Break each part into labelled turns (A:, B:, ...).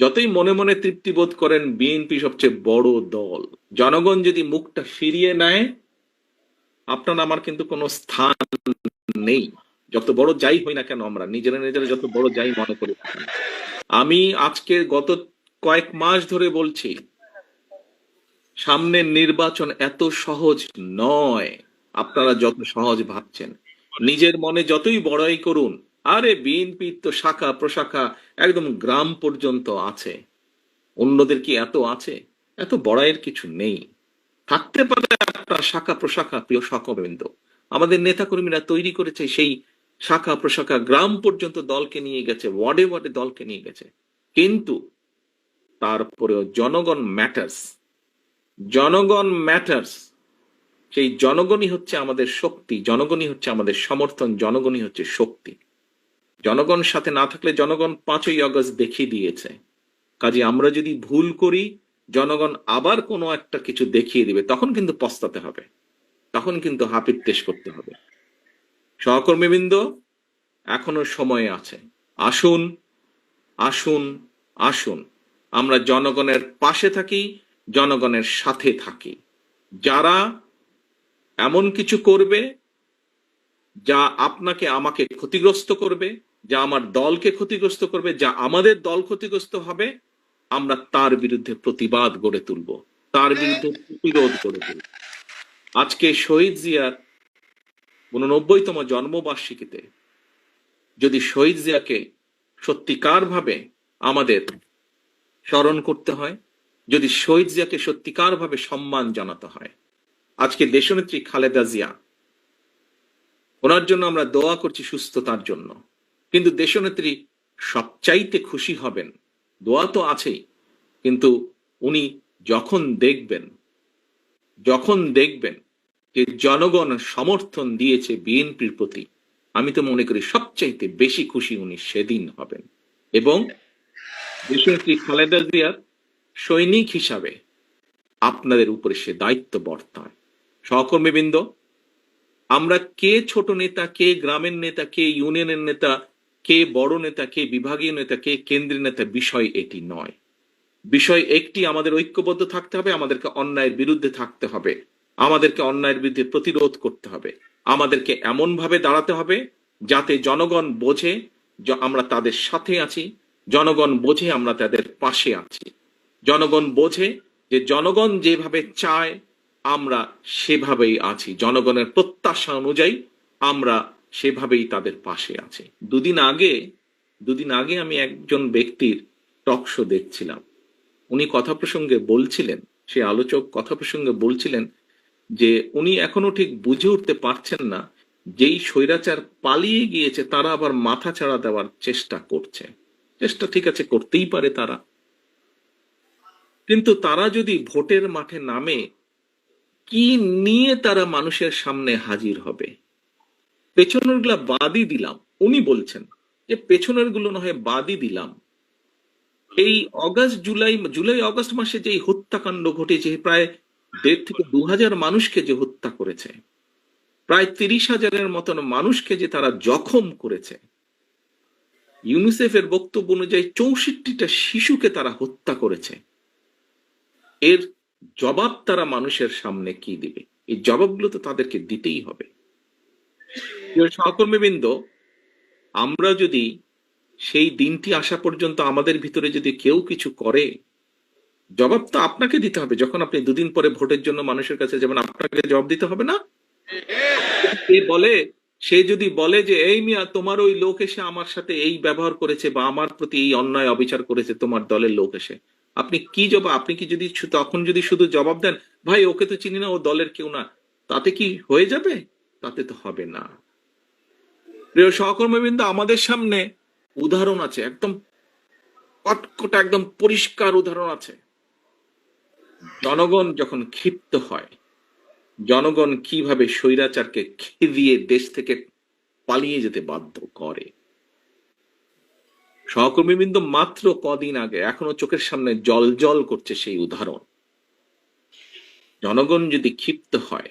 A: যতই মনে মনে তৃপ্তি বোধ করেন, বিএনপি সবচেয়ে বড় দল। জনগণ যদি মুখটা ফিরিয়ে নেয়, আপনার আমার কিন্তু কোনো স্থান নেই। যত বড় যাই হই না কেন আমরা, নিজেরা নিজেরা যত বড় যাই মনে করি আমি আজকে গত কয়েক মাস ধরে বলছি, সামনের নির্বাচন এত সহজ নয়, আপনারা যত সহজ ভাবছেন। নিজের মনে যতই বড়াই করুন আরে বিএনপির তো শাখা প্রশাখা একদম গ্রাম পর্যন্ত আছে। অন্যদের কি এত আছে? এত বড়াইয়ের কিছু নেই। থাকতে পারে আপনার শাখা প্রশাখা, প্রিয় সকবৃন্দ আমাদের নেতাকর্মীরা তৈরি করেছে সেই শাখা প্রশাখা, গ্রাম পর্যন্ত দলকে নিয়ে গেছে, ওয়ার্ডে ওয়ার্ডে দলকে নিয়ে গেছে। কিন্তু তারপরেও জনগণ ম্যাটার্স। জনগণ ম্যাটার্স। সেই জনগণই হচ্ছে আমাদের শক্তি, জনগণই হচ্ছে আমাদের সমর্থন, জনগণই হচ্ছে শক্তি। জনগণ সাথে না থাকলে জনগণ পাঁচই আগস্ট দেখিয়ে দিয়েছে। কাজে আমরা যদি ভুল করি, জনগণ আবার কোনো একটা কিছু দেখিয়ে দিবে, তখন কিন্তু পস্তাতে হবে। তখন কিন্তু হাপির তেশ করতে হবে। সহকর্মীবৃন্দ, এখনও সময় আছে। আসুন আসুন আসুন। আমরা জনগণের পাশে থাকি, জনগণের সাথে থাকি। যারা এমন কিছু করবে, যা আপনাকে, আমাকে ক্ষতিগ্রস্ত করবে যা আমার দলকে ক্ষতিগ্রস্ত করবে, যা আমাদের দল ক্ষতিগ্রস্ত হবে, আমরা তার বিরুদ্ধে প্রতিবাদ গড়ে তুলব। তার বিরুদ্ধে প্রতিরোধ গড়ে তুলব। আজকে শহীদ জিয়ার উননব্বইতম জন্মবার্ষিকীতে যদি শহীদ জিয়াকে সত্যিকার ভাবে আমাদের স্মরণ করতে হয়, যদি শহীদ জিয়াকে সত্যিকার ভাবে সম্মান জানাতে হয়, আজকে দেশনেত্রী খালেদা জিয়া, ওনার জন্য আমরা দোয়া করছি সুস্থতার জন্য। কিন্তু দেশনেত্রী সবচাইতে খুশি হবেন। দোয়া তো আছেই, কিন্তু উনি যখন দেখবেন যখন দেখবেন যে জনগণ সমর্থন দিয়েছে বিএনপির প্রতি, আমি তো মনে করি সবচাইতে বেশি খুশি উনি সেদিন হবেন। এবং দেশনেত্রী খালেদা জিয়ার সৈনিক হিসাবে আপনাদের উপরে সে দায়িত্ব বর্তায়। সহকর্মীবৃন্দ, আমরা কে ছোট নেতা, কে গ্রামের নেতা, কে ইউনিয়নের নেতা কে বড় নেতা, কে বিভাগীয় নেতা, কে কেন্দ্রীয় নেতা, বিষয় এটি নয়। বিষয় একটি, আমাদের ঐক্যবদ্ধ থাকতে হবে, আমাদেরকে অন্যায়ের বিরুদ্ধে থাকতে হবে। আমাদেরকে অন্যায়ের বিরুদ্ধে প্রতিরোধ করতে হবে। আমাদেরকে এমন ভাবে দাঁড়াতে হবে যাতে জনগণ বোঝে আমরা তাদের সাথে আছি, জনগণ বোঝে আমরা তাদের পাশে আছি। জনগণ বোঝে যে জনগণ যেভাবে চায়, আমরা সেভাবেই আছি। জনগণের প্রত্যাশা অনুযায়ী আমরা সেভাবেই তাদের পাশে আছে। দুদিন আগে দুদিন আগে আমি একজন ব্যক্তির টক শো দেখছিলাম। উনি কথা প্রসঙ্গে বলছিলেন, সে আলোচক কথা প্রসঙ্গে বলছিলেন যে, উনি এখনও ঠিক বুঝে উঠতে পারছেন না যেই স্বৈরাচার পালিয়ে গিয়েছে, তারা আবার মাথা ছাড়া দেওয়ার চেষ্টা করছে। চেষ্টা ঠিক আছে, করতেই পারে তারা। কিন্তু তারা যদি ভোটের মাঠে নামে, কি নিয়ে তারা মানুষের সামনে হাজির হবে? পেছনেরগুলা বাদই দিলাম। উনি বলছেন যে পেছনেরগুলো নয়, বাদই দিলাম। এই অগাস্ট, জুলাই জুলাই, অগস্ট মাসে যে হত্যাকাণ্ড ঘটেছে, প্রায় দেড় থেকে দু হাজার মানুষকে যে হত্যা করেছে, প্রায় তিরিশ হাজারের মতন মানুষকে যে তারা জখম করেছে, ইউনিসেফের বক্তব্য অনুযায়ী চৌষট্টিটা শিশুকে তারা হত্যা করেছে। এর জবাব তারা মানুষের সামনে কি দিবে? এই জবাবগুলো তো তাদেরকে দিতেই হবে। প্রিয় সহকর্মীবৃন্দ, আমরা যদি সেই দিনটি আসা পর্যন্ত আমাদের ভিতরে যদি কেউ কিছু করে, জবাব তো আপনাকে দিতে হবে। যখন আপনি দুদিন পরে ভোটের জন্য মানুষের কাছে যাবেন, আপনাকে জবাব দিতে হবে না? সে বলে, সে যদি বলে যে, এই মিয়া, তোমার ওই লোক এসে আমার সাথে এই ব্যবহার করেছে বা আমার প্রতি এই অন্যায় অবিচার করেছে, তোমার দলের লোক এসে। আপনি কি জবাব, আপনি কি যদি তখন যদি শুধু জবাব দেন, ভাই, ওকে তো চিনি না, ও দলের কেউ না, তাতে কি হয়ে যাবে? তাতে তো হবে না। প্রিয় সহকর্মীবৃন্দ, আমাদের সামনে উদাহরণ আছে, একদম কটকটা, একদম পরিষ্কার উদাহরণ আছে। জনগণ যখন ক্ষিপ্ত হয়, জনগণ কীভাবে স্বৈরাচারকে খেদিয়ে দেশ থেকে পালিয়ে যেতে বাধ্য করে? সহকর্মীবৃন্দ, মাত্র কদিন আগে, এখনও চোখের সামনে জল জল করছে সেই উদাহরণ। জনগণ যদি ক্ষিপ্ত হয়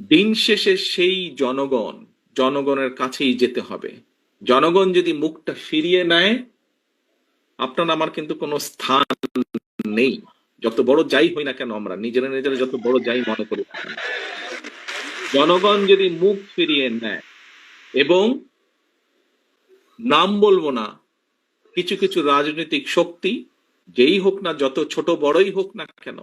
A: দিন শেষে সেই জনগণ, জনগণের কাছেই যেতে হবে। জনগণ যদি মুখটা ফিরিয়ে নেয়, আপনার আমার কিন্তু কোনো স্থান নেই। যত বড় যাই হই না কেন আমরা, নিজেরা নিজেরা যত বড় যাই মনে করি জনগণ যদি মুখ ফিরিয়ে নেয়, এবং নাম বলব না, কিছু কিছু রাজনৈতিক শক্তি, যেই হোক না, যত ছোট বড়ই হোক না কেন,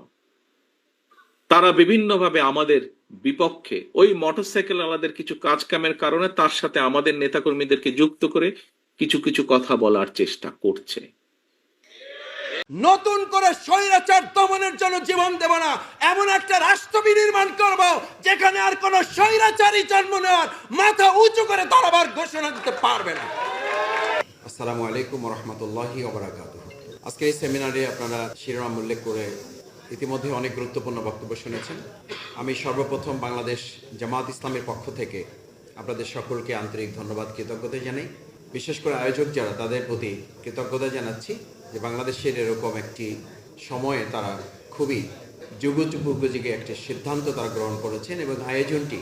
A: তারা বিভিন্নভাবে আমাদের বিপক্ষে ওই মোটরসাইকেল আলাদের কিছু কাজ কামের কারণে তার সাথে আমাদের নেতাকর্মীদেরকে যুক্ত করে কিছু কিছু কথা বলার চেষ্টা করছে।
B: নতুন করে স্বৈরাচার দমনের জন্য জীবন দেব না। এমন একটা রাষ্ট্র বিনির্মাণ করব যেখানে আর কোন স্বৈরাচারী জন্ম নেওয়ার মাথা উঁচু করে দাঁড়াবার ঘোষণা দিতে পারবে না। আসসালামু আলাইকুম রহমতুল্লাহি ওবরাকাত আজকে এই সেমিনারে আপনারা শিরোনাম উল্লেখ করে ইতিমধ্যে অনেক গুরুত্বপূর্ণ বক্তব্য শুনেছেন। আমি সর্বপ্রথম বাংলাদেশ জামাত ইসলামের পক্ষ থেকে আপনাদের সকলকে আন্তরিক ধন্যবাদ, কৃতজ্ঞতা জানাই। বিশেষ করে আয়োজক যারা, তাদের প্রতি কৃতজ্ঞতা জানাচ্ছি যে বাংলাদেশের এরকম একটি সময়ে তারা খুবই যুগোপযোগী একটি সিদ্ধান্ত তারা গ্রহণ করেছেন এবং আয়োজনটি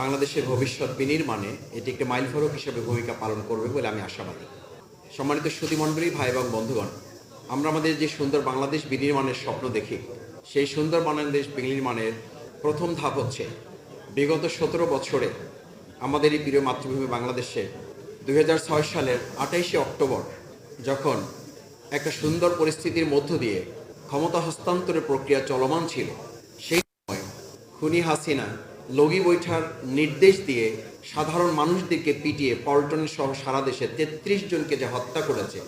B: বাংলাদেশের ভবিষ্যৎ বিনির্মাণে এটি একটি মাইলফলক হিসেবে ভূমিকা পালন করবে বলে আমি আশাবাদী। সম্মানিত সুধীমণ্ডলী ভাই এবং বন্ধুগণ, আমরা আমাদের যে সুন্দর বাংলাদেশ বিনির্মাণের স্বপ্ন দেখি, সেই সুন্দর বাংলাদেশ বিনির্মাণের প্রথম ধাপ হচ্ছে বিগত সতেরো বছরে আমাদের এই প্রিয় মাতৃভূমি বাংলাদেশে দু হাজার ছয় সালের আঠাইশে অক্টোবর যখন একটা সুন্দর পরিস্থিতির মধ্য দিয়ে ক্ষমতা হস্তান্তরের প্রক্রিয়া চলমান ছিল, সেই সময় খুনি হাসিনা লগি বৈঠার নির্দেশ দিয়ে সাধারণ মানুষদেরকে পিটিয়ে পল্টন সহ সারা দেশে তেত্রিশ জনকে যে হত্যা করেছে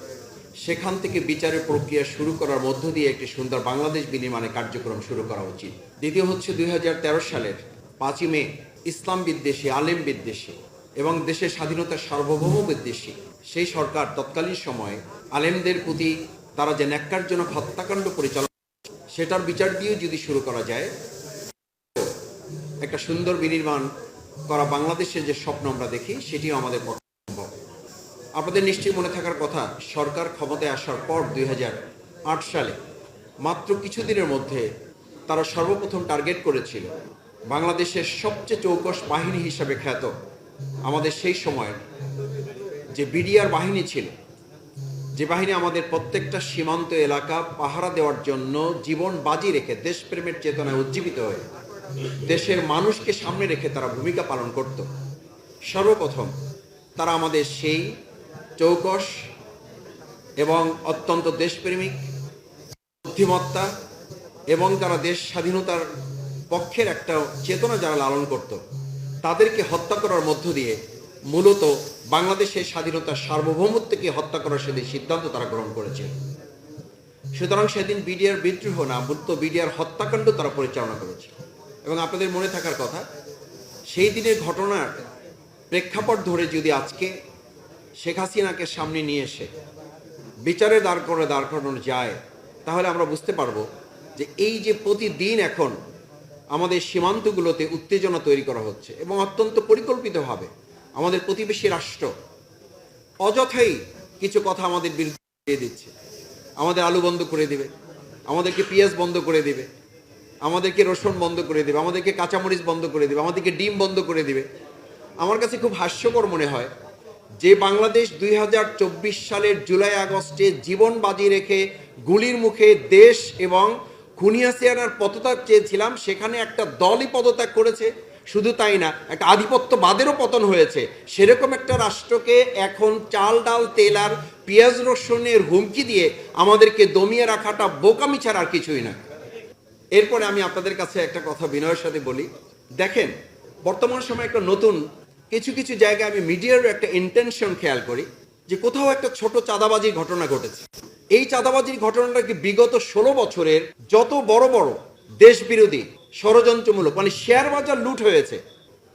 B: সেখান থেকে বিচারের প্রক্রিয়া শুরু করার মধ্য দিয়ে একটি সুন্দর বাংলাদেশ বিনির্মাণে কার্যক্রম শুরু করা উচিত। দ্বিতীয় হচ্ছে দুই হাজার তেরো সালের পাঁচই মে, ইসলাম বিদ্বেষী, আলেম বিদ্বেষী এবং দেশের স্বাধীনতার সার্বভৌম বিদ্বেষী। সেই সরকার তৎকালীন সময়ে আলেমদের প্রতি তারা যে ন্যাক্কারজনক হত্যাকাণ্ড পরিচালনা সেটার বিচার দিয়ে যদি শুরু করা যায়, একটা সুন্দর বিনির্মাণ করা বাংলাদেশের যে স্বপ্ন আমরা দেখি, সেটিও আমাদের পক্ষে আপনাদের নিশ্চয়ই মনে থাকার কথা, সরকার ক্ষমতায় আসার পর দুই হাজার আট সালে, মাত্র কিছুদিনের মধ্যে তারা সর্বপ্রথম টার্গেট করেছিল, বাংলাদেশের সবচেয়ে চৌকস বাহিনী হিসাবে খ্যাত আমাদের সেই সময়ের যে বিডিআর বাহিনী ছিল। যে বাহিনী আমাদের প্রত্যেকটা সীমান্ত এলাকা পাহারা দেওয়ার জন্য জীবন বাজি রেখে দেশপ্রেমের চেতনায় উজ্জীবিত হয়ে দেশের মানুষকে সামনে রেখে তারা ভূমিকা পালন করত। সর্বপ্রথম তারা আমাদের সেই চৌকস এবং অত্যন্ত দেশপ্রেমিক, বুদ্ধিমত্তা এবং তারা দেশ স্বাধীনতার পক্ষের একটা চেতনা যারা লালন করত, তাদেরকে হত্যা করার মধ্য দিয়ে মূলত বাংলাদেশের স্বাধীনতার সার্বভৌমত্বকে হত্যা করার সেদিন সিদ্ধান্ত তারা গ্রহণ করেছে। সুতরাং সেদিন বিডিআর বিদ্রোহ না, মূলত বিডিআর হত্যাকাণ্ড তারা পরিচালনা করেছে। এবং আপনাদের মনে থাকার কথা, সেই দিনের ঘটনার প্রেক্ষাপট ধরে যদি আজকে শেখ হাসিনাকে সামনে নিয়ে এসে বিচারে দাঁড় করে, দাঁড় করানো যায়, তাহলে আমরা বুঝতে পারব যে এই যে প্রতিদিন এখন আমাদের সীমান্তগুলোতে উত্তেজনা তৈরি করা হচ্ছে এবং অত্যন্ত পরিকল্পিতভাবে আমাদের প্রতিবেশী রাষ্ট্র অযথাই কিছু কথা আমাদের বিরুদ্ধে দিয়ে দিচ্ছে। আমাদের আলু বন্ধ করে দিবে, আমাদেরকে পেঁয়াজ বন্ধ করে দিবে, আমাদেরকে রসুন বন্ধ করে দিবে, আমাদেরকে কাঁচামরিচ বন্ধ করে দেবে, আমাদেরকে ডিম বন্ধ করে দিবে। আমার কাছে খুব হাস্যকর মনে হয় যে বাংলাদেশ দুই হাজার চব্বিশ সালের জুলাই আগস্টে জীবন বাজি রেখে গুলির মুখে দেশ এবং খুনিয়াসিয়ানার পদত্যাগ চেয়েছিলাম, সেখানে একটা দলই পদত্যাগ করেছে। শুধু তাই না, একটা আধিপত্যবাদেরও পতন হয়েছে। সেরকম একটা রাষ্ট্রকে এখন চাল, ডাল, তেল আর পেঁয়াজ, রসুনের হুমকি দিয়ে আমাদেরকে দমিয়ে রাখাটা বোকামি ছাড়া আর কিছুই না। এরপরে আমি আপনাদের কাছে একটা কথা বিনয়ের সাথে বলি। দেখেন, বর্তমান সময় একটা নতুন কিছু কিছু জায়গায় আমি মিডিয়ার একটা ইন্টেনশন খেয়াল করি, যে কোথাও একটা ছোট চাঁদাবাজির ঘটনা ঘটেছে। এই চাঁদাবাজির ঘটনাটা কি বিগত ষোলো বছরের যত বড় বড় দেশ বিরোধী ষড়যন্ত্রমূলক মানে শেয়ার বাজার লুট হয়েছে,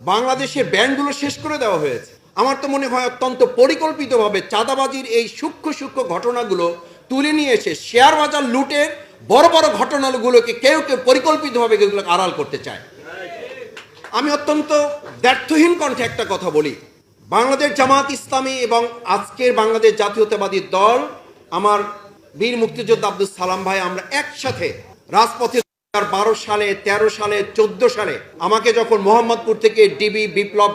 B: বাংলাদেশের ব্যাংকগুলো শেষ করে দেওয়া হয়েছে, আমার তো মনে হয় অত্যন্ত পরিকল্পিতভাবে চাঁদাবাজির এই সূক্ষ্ম সূক্ষ্ম ঘটনাগুলো তুলে নিয়ে এসে শেয়ার বাজার লুটের বড় বড় ঘটনাগুলোকে কেউ কেউ পরিকল্পিতভাবে এগুলোকে আড়াল করতে চায়। আমি অত্যন্ত ব্যর্থহীন কণ্ঠে একটা কথা বলি। বাংলাদেশ জামাত ইসলামী এবং আজকের বাংলাদেশ জাতীয়তাবাদী দল, আমার বীর মুক্তিযোদ্ধা আব্দুল সালাম ভাই, আমরা একসাথে রাজপথে বারো সালে ১৩ সালে, চোদ্দ সালে আমাকে যখন মোহাম্মদপুর থেকে ডিবি বিপ্লব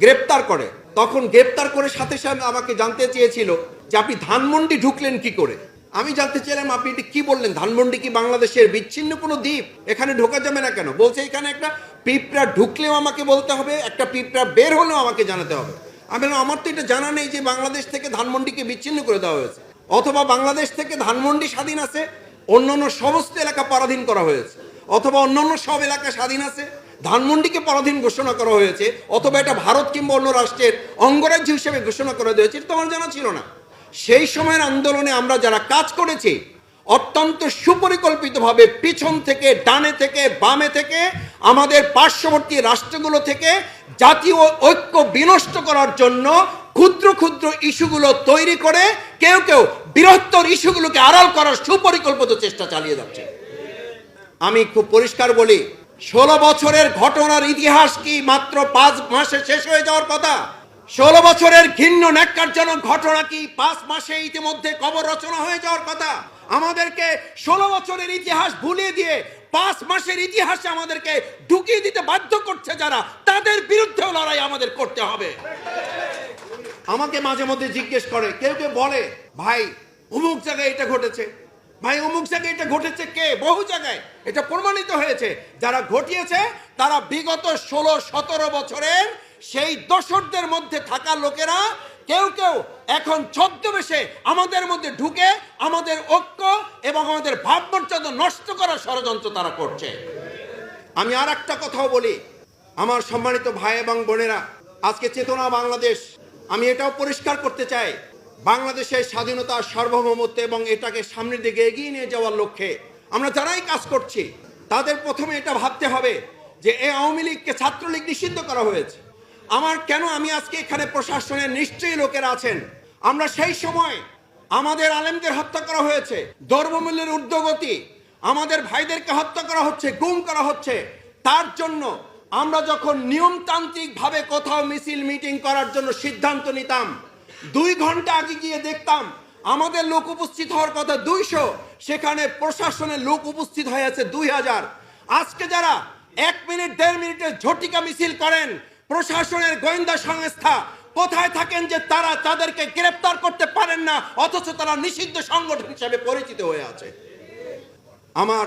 B: গ্রেপ্তার করে, তখন গ্রেপ্তার করে সাথে সাথে আমাকে জানতে চেয়েছিল যে আপনি ধানমন্ডি ঢুকলেন কি করে? আমি জানতে চাইলাম আপনি এটি কি বললেন? ধানমন্ডি কি বাংলাদেশের বিচ্ছিন্ন কোনো দ্বীপ? এখানে ঢোকা যাবে না কেন? বলছে এখানে একটা পিঁপড়া ঢুকলেও আমাকে বলতে হবে, একটা পিঁপড়া বের হলেও আমাকে জানাতে হবে। আমি আমার তো এটা জানা নেই যে বাংলাদেশ থেকে ধানমন্ডিকে বিচ্ছিন্ন করে দেওয়া হয়েছে, অথবা বাংলাদেশ থেকে ধানমন্ডি স্বাধীন আছে, অন্যান্য সমস্ত এলাকা পরাধীন করা হয়েছে, অথবা অন্যান্য সব এলাকা স্বাধীন আছে, ধানমন্ডিকে পরাধীন ঘোষণা করা হয়েছে, অথবা এটা ভারত কিংবা অন্য রাষ্ট্রের অঙ্গরাজ্য হিসেবে ঘোষণা করা হয়েছে, এটা তো আমার জানা ছিল না। সেই সময়ের আন্দোলনে আমরা যারা কাজ করেছি, অত্যন্ত সুপরিকল্পিতভাবে পিছন থেকে, ডানে থেকে, বামে থেকে, আমাদের পার্শ্ববর্তী রাষ্ট্রগুলো থেকে জাতীয় ঐক্য বিনষ্ট করার জন্য ক্ষুদ্র ক্ষুদ্র ইস্যুগুলো তৈরি করে কেউ কেউ বৃহত্তর ইস্যুগুলোকে আড়াল করার সুপরিকল্পিত চেষ্টা চালিয়ে যাচ্ছে। আমি খুব পরিষ্কার বলি, ষোলো বছরের ঘটনার ইতিহাস কি মাত্র পাঁচ মাসে শেষ হয়ে যাওয়ার কথা? ষোলো বছরের ঘিন্ন ন্যাক্কারজনক ঘটনা কি পাঁচ মাসে ইতিমধ্যে কবর রচনা হয়ে যাওয়ার কথা? আমাদেরকে ষোলো বছরের ইতিহাস ভুলিয়ে দিয়ে পাঁচ মাসের ইতিহাসে আমাদেরকে ঢুকিয়ে দিতে বাধ্য করছে যারা, তাদের বিরুদ্ধেও লড়াই আমাদের করতে হবে। আমাকে মাঝে মধ্যে জিজ্ঞেস করে, কেউ কেউ বলে, ভাই, অমুক জায়গায় এটা ঘটেছে। ভাই, অমুক জায়গায় এটা ঘটেছে কে? বহু জায়গায়। এটা প্রমাণিত হয়েছে। যারা ঘটিয়েছে, তারা বিগত ষোলো সতেরো বছরের সেই দশকদের মধ্যে থাকা লোকেরা কেউ কেউ এখন ছদ্মবেশে আমাদের মধ্যে ঢুকে আমাদের ঐক্য এবং আমাদের ভাবমর্যাদা নষ্ট করার ষড়যন্ত্র তারা করছে। আমি আর একটা কথাও বলি, আমার সম্মানিত ভাই এবং বোনেরা, আজকে চেতনা বাংলাদেশ, আমি এটাও পরিষ্কার করতে চাই, বাংলাদেশের স্বাধীনতা সার্বভৌমত্ব এবং এটাকে সামনের দিকে এগিয়ে নিয়ে যাওয়ার লক্ষ্যে আমরা যারাই কাজ করছি, তাদের প্রথমে এটা ভাবতে হবে যে এ আওয়ামী লীগকে ছাত্রলীগ নিষিদ্ধ করা হয়েছে। আমার কেন আমি আজকে এখানে প্রশাসনের নিশ্চয়ই লোকেরা আছেন? আমরা সেই সময় আমাদের আলেমদের হত্যা করা হয়েছে দ্রব্যমূল্যের ঊর্ধ্বগতি, আমাদের ভাইদেরকে হত্যা করা হচ্ছে, গুম করা হচ্ছে। তার জন্য আমরা যখন নিয়মতান্ত্রিক ভাবে কোথাও মিছিল, মিটিং করার জন্য সিদ্ধান্ত নিতাম, দুই ঘণ্টা আগে গিয়ে দেখতাম, আমাদের লোক উপস্থিত হওয়ার কথা দুইশো, সেখানে প্রশাসনের লোক উপস্থিত হয়ে আছে দুই হাজার। আজকে যারা এক মিনিট, দেড় মিনিটের ঝটিকা মিছিল করেন প্রশাসনের গোয়েন্দা সংস্থা কোথায় থাকেন যে তারা তাদেরকে গ্রেপ্তার করতে পারেন না, অথচ তারা নিষিদ্ধ সংগঠন হিসেবে পরিচিত হয়ে আছে। আমার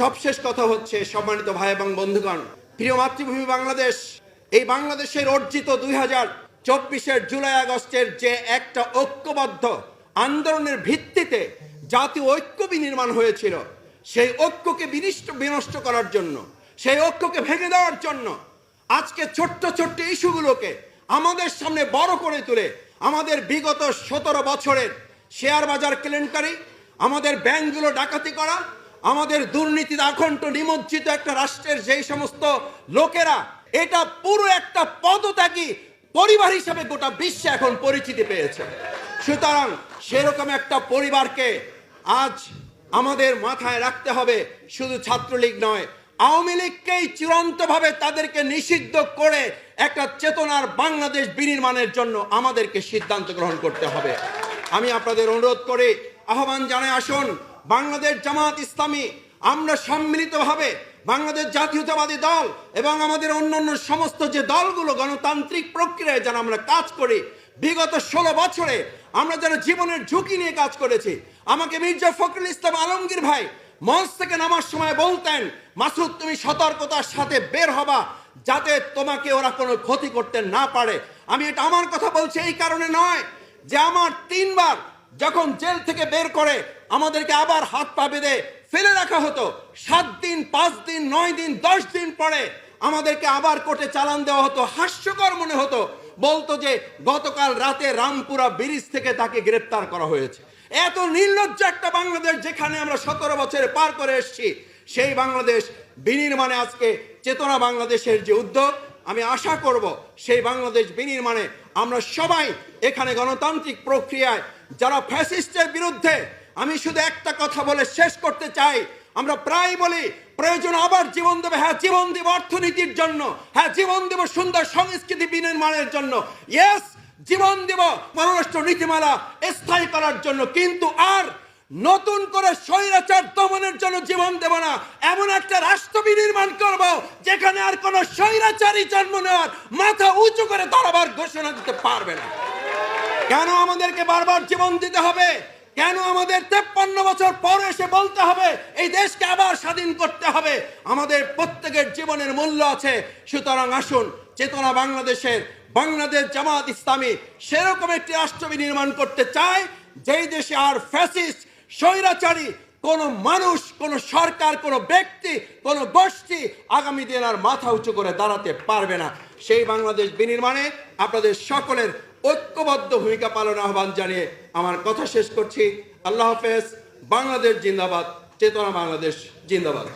B: সবশেষ কথা হচ্ছে, সম্মানিত ভাই এবং বন্ধুগণ, প্রিয় মাতৃভূমি বাংলাদেশ, এই বাংলাদেশের অর্জিত দুই হাজার চব্বিশের জুলাই আগস্টের যে একটা ঐক্যবদ্ধ আন্দোলনের ভিত্তিতে জাতীয় ঐক্য বিনির্মাণ হয়েছিল, সেই ঐক্যকে বিনিষ্ট বিনষ্ট করার জন্য, সেই ঐক্যকে ভেঙে দেওয়ার জন্য আজকে ছোট্ট ছোট্ট ইস্যুগুলোকে আমাদের সামনে বড় করে তুলে আমাদের বিগত সতেরো বছরের শেয়ার বাজার কেলেঙ্কারি, আমাদের ব্যাংকগুলো ডাকাতি করা, আমাদের দুর্নীতিতে আকণ্ঠ নিমজ্জিত একটা রাষ্ট্রের যেই সমস্ত লোকেরা, এটা পুরো একটা পদত্যাগী পরিবার হিসেবে গোটা বিশ্বে এখন পরিচিতি পেয়েছে। সুতরাং সেরকম একটা পরিবারকে আজ আমাদের মাথায় রাখতে হবে, শুধু ছাত্রলীগ নয় আওয়ামী লীগকেই চূড়ান্তভাবে তাদেরকে নিষিদ্ধ করে একটা চেতনার বাংলাদেশ বিনির্মাণের জন্য আমাদেরকে সিদ্ধান্ত গ্রহণ করতে হবে। আমি আপনাদের অনুরোধ করে, আহ্বান জানাই আসুন, বাংলাদেশ জামাত ইসলামী, আমরা সম্মিলিতভাবে বাংলাদেশ জাতীয়তাবাদী দল এবং আমাদের অন্যান্য সমস্ত যে দলগুলো, গণতান্ত্রিক প্রক্রিয়ায় যেন আমরা কাজ করি, বিগত ষোলো বছরে আমরা যারা জীবনের ঝুঁকি নিয়ে কাজ করেছি। আমাকে মির্জা ফখরুল ইসলাম আলমগীর ভাই মঞ্চ থেকে নামার সময় বলতেন, মাসুদ, তুমি সতর্কতার সাথে বের হবা যাতে তোমাকে ওরা কোনো ক্ষতি করতে না পারে। আমি এটা আমার কথা বলছি এই কারণে নয় যে আমার তিনবার যখন জেল থেকে বের করে আমাদেরকে আবার হাত পা বেঁধে ফেলে রাখা হতো, সাত দিন, পাঁচ দিন, নয় দিন, দশ দিন পরে আমাদেরকে আবার কোর্টে চালান দেওয়া হতো, হাস্যকর মনে হতো। বলতো যে গতকাল রাতে রামপুরা ব্রিজ থেকে তাকে গ্রেপ্তার করা হয়েছে। এত নির্লজ্জ একটা বাংলাদেশ যেখানে আমরা সতেরো বছরে পার করে এসেছি, সেই বাংলাদেশ বিনির্মাণে আজকে চেতনা বাংলাদেশের যে উদ্যোগ, আমি আশা করব সেই বাংলাদেশ বিনির্মাণে আমরা সবাই এখানে গণতান্ত্রিক প্রক্রিয়ায় যারা ফ্যাসিস্টের বিরুদ্ধে, আমি শুধু একটা কথা বলে শেষ করতে চাই, আমরা প্রায় বলি, প্রয়োজন আবার জীবন দেবে হ্যাঁ জীবন দেব অর্থনীতির জন্য হ্যাঁ জীবন দেব সুন্দর সংস্কৃতি বিনির্মাণের জন্য। ইয়েস জীবন দেব পররাষ্ট্র নীতিমালা স্থায়ী করার জন্য, কিন্তু আর নতুন করে স্বৈরাচার দমনের জন্য জীবন দেব না। এমন একটা রাষ্ট্র বিনির্মাণ করব যেখানে আর কোনো স্বৈরাচারী জন্ম নেওয়ার মাথা উঁচু করে দাঁড়াবার ঘোষণা দিতে পারবে না। কেন আমাদেরকে বারবার জীবন দিতে হবে? কেন আমাদের তেপ্পান্ন বছর পর এসে বলতে হবে, এই দেশকে আবার স্বাধীন করতে হবে? আমাদের প্রত্যেকের জীবনের মূল্য আছে। সুতরাং আসুন, চেতনা বাংলাদেশের বাংলাদেশ জামাত ইসলামী সেরকম একটি রাষ্ট্র নির্মাণ করতে চায়, যেই দেশে আর ফ্যাসিস্ট স্বৈরাচারী, কোন মানুষ, কোন সরকার, কোন ব্যক্তি, কোন গোষ্ঠী আগামী দিন আর মাথা উঁচু করে দাঁড়াতে পারবে না। সেই বাংলাদেশ বিনির্মাণে আপনাদের সকলের ঐক্যবদ্ধ ভূমিকা পালন আহ্বান জানিয়ে আমার কথা শেষ করছি। আল্লাহ হাফেজ, বাংলাদেশ জিন্দাবাদ, চেতনা বাংলাদেশ জিন্দাবাদ।